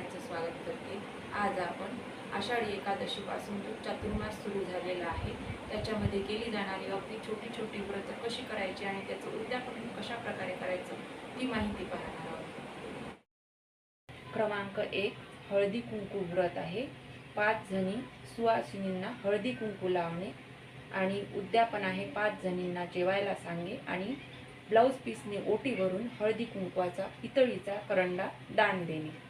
सगळ्यांचं स्वागत करते. आज आपण आषाढी एकादशीपासून जो चातुर्मास सुरू झालेला आहे त्याच्यामध्ये केली जाणारी अगदी छोटी छोटी व्रत कशी करायची आणि त्याचं उद्यापन कशा प्रकारे करायचं ती माहिती पाहणार आहोत. क्रमांक एक हळदी कुंकू व्रत आहे. पाच जणी सुवासिनींना हळदी कुंकू लावणे आणि उद्यापन आहे पाच जणींना जेवायला सांगे आणि ब्लाऊज पीसने ओटीवरून हळदी कुंकवाचा पितळीचा करंडा दान देणे.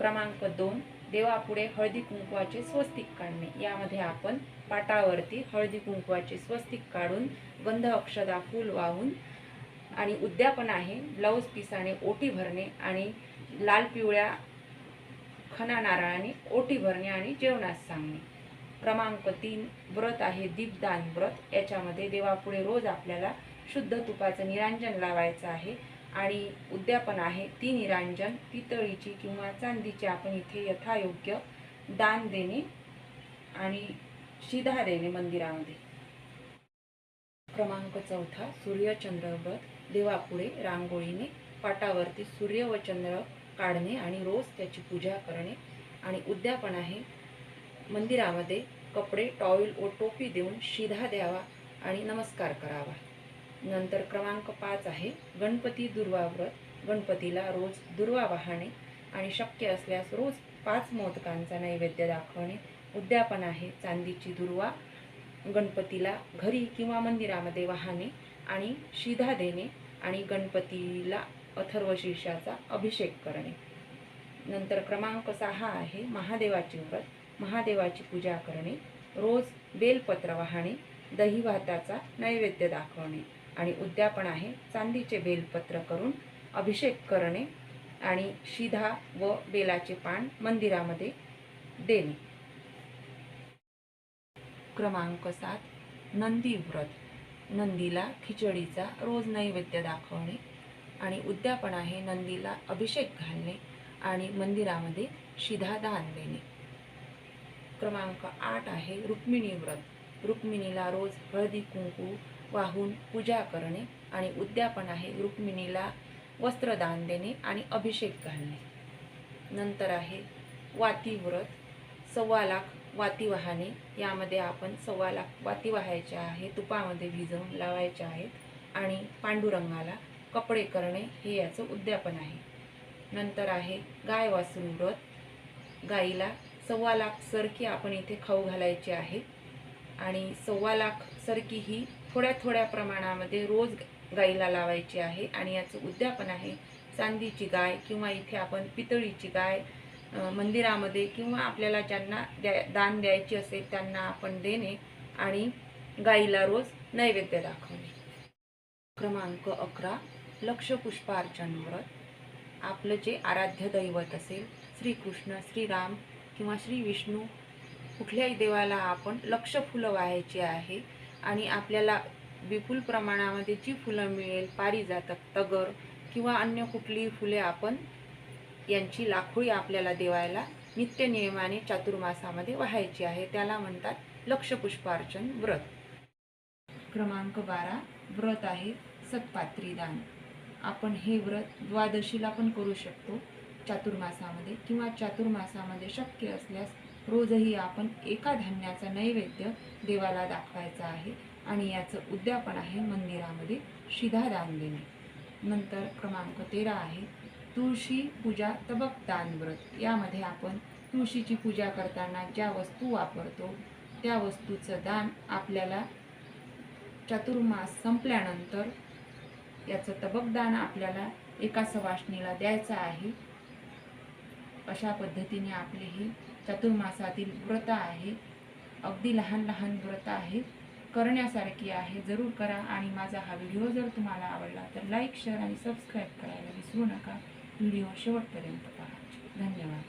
क्रमांक दोन देवापुढे हळदी कुंकवाचे स्वस्तिक काढणे. यामध्ये आपण पाटावरती हळदी कुंकवाचे स्वस्तिक काढून गंध अक्षदा फूल वाहून आणि उद्यापन आहे ब्लाऊज पिसाने ओटी भरणे आणि लाल पिवळ्या खना नारळाने ओटी भरणे आणि जेवणास सांगणे. क्रमांक तीन व्रत आहे दीपदान व्रत. याच्यामध्ये देवापुढे रोज आपल्याला शुद्ध तुपाचं निरांजन लावायचं आहे. आणि उद्यापन आहे. ती निरांजन पितळीची किंवा चांदीची आपण इथे यथायोग्य दान देणे आणि शिधा देणे मंदिरामध्ये. क्रमांक चौथा सूर्यचंद्र व्रत देवापुढे रांगोळीने पाटावरती सूर्य व चंद्र काढणे आणि रोज त्याची पूजा करणे. आणि उद्यापन आहे मंदिरामध्ये कपडे टॉईल व टोपी देऊन शिधा द्यावा आणि नमस्कार करावा. नंतर क्रमांक पाच आहे गणपती दुर्वा व्रत गणपतीला रोज दुर्वा वाहणे आणि शक्य असल्यास रोज पाच मोदकांचा नैवेद्य दाखवणे. उद्यापन आहे चांदीची दुर्वा. गणपतीला घरी किंवा मंदिरामध्ये वाहणे आणि शिधा देणे आणि गणपतीला अथर्व शीर्षाचा अभिषेक करणे. नंतर क्रमांक सहा आहे महादेवाचे व्रत. महादेवाची पूजा करणे. रोज बेलपत्र वाहणे. दही भाताचा नैवेद्य दाखवणे. आणि उद्यापन आहे चांदीचे बेलपत्र करून अभिषेक करणे आणि शिधा व बेलाचे पान मंदिरामध्ये देणे. क्रमांक सात नंदी व्रत. नंदीला खिचडीचा रोज नैवेद्य दाखवणे आणि उद्यापन आहे नंदीला अभिषेक घालणे आणि मंदिरामध्ये शिधा दान देणे. क्रमांक आठ आहे रुक्मिणी व्रत. रुक्मिणीला रोज हळदी कुंकू वाहून पूजा करणे आणि उद्यापन आहे रुक्मिणीला वस्त्रदान देणे आणि अभिषेक घालणे. नंतर आहे वाती व्रत सव्वा लाख वाती वाहणे यामध्ये आपण सव्वा लाख वाती वाहायच्या आहे तुपामध्ये भिजवून लावायच्या आहेत आणि पांडुरंगाला कपडे करणे हे याचं उद्यापन आहे. नंतर आहे गाय वासरू व्रत. गाईला सव्वा लाख सरकी आपण इथे खाऊ घालायची आहे. आणि सव्वा लाख सरकी ही थोड्या थोड्या प्रमाणामध्ये रोज गाईला लावायची आहे. आणि याचं उद्यापन आहे चांदीची गाय किंवा इथे आपण पितळीची गाय मंदिरामध्ये किंवा आपल्याला ज्यांना द्या दान द्यायची असेल त्यांना आपण देणे आणि गाईला रोज नैवेद्य दाखवणे. क्रमांक अकरा लक्षपुष्पार्चन व्रत आपलं जे आराध्य दैवत असेल श्रीकृष्ण श्रीराम किंवा श्री विष्णू कुठल्याही देवाला आपण लक्ष फुलं वाहायची आहे आणि आपल्याला विपुल प्रमाणामध्ये जी फुलं मिळेल पारिजातक तगर किंवा अन्य कुठलीही फुले आपण यांची लाखोळी आपल्याला देवायला नित्य नियमाने चातुर्मासामध्ये वाहायची आहे. त्याला म्हणतात लक्षपुष्पार्चन व्रत. क्रमांक बारा व्रत आहे सत्पात्री दान. आपण हे व्रत द्वादशीला पण करू शकतो. चातुर्मासामध्ये किंवा चातुर्मासामध्ये शक्य असल्यास रोजही आपण एका धान्याचा नैवेद्य देवाला दाखवायचा आहे आणि याचं उद्यापन आहे मंदिरामध्ये शिधादान देणे नंतर क्रमांक तेरा आहे तुळशी पूजा तबक दान व्रत. यामध्ये आपण तुळशीची पूजा करताना ज्या वस्तू वापरतो त्या वस्तूचं दान आपल्याला चतुर्मास संपल्यानंतर याचं तबकदान आपल्याला एका सवाष्णीला द्यायचं आहे. अशा पद्धतीने आपले हे चतुर्मासातील व्रत आहे. अगदी लहान लहान व्रत आहे. करण्यासारखी आहे. जरूर करा आणि माझा हा व्हिडिओ जर तुम्हाला आवडला तर लाईक शेअर आणि सबस्क्राईब करायला विसरू नका. व्हिडिओ शेवटपर्यंत पहा. धन्यवाद.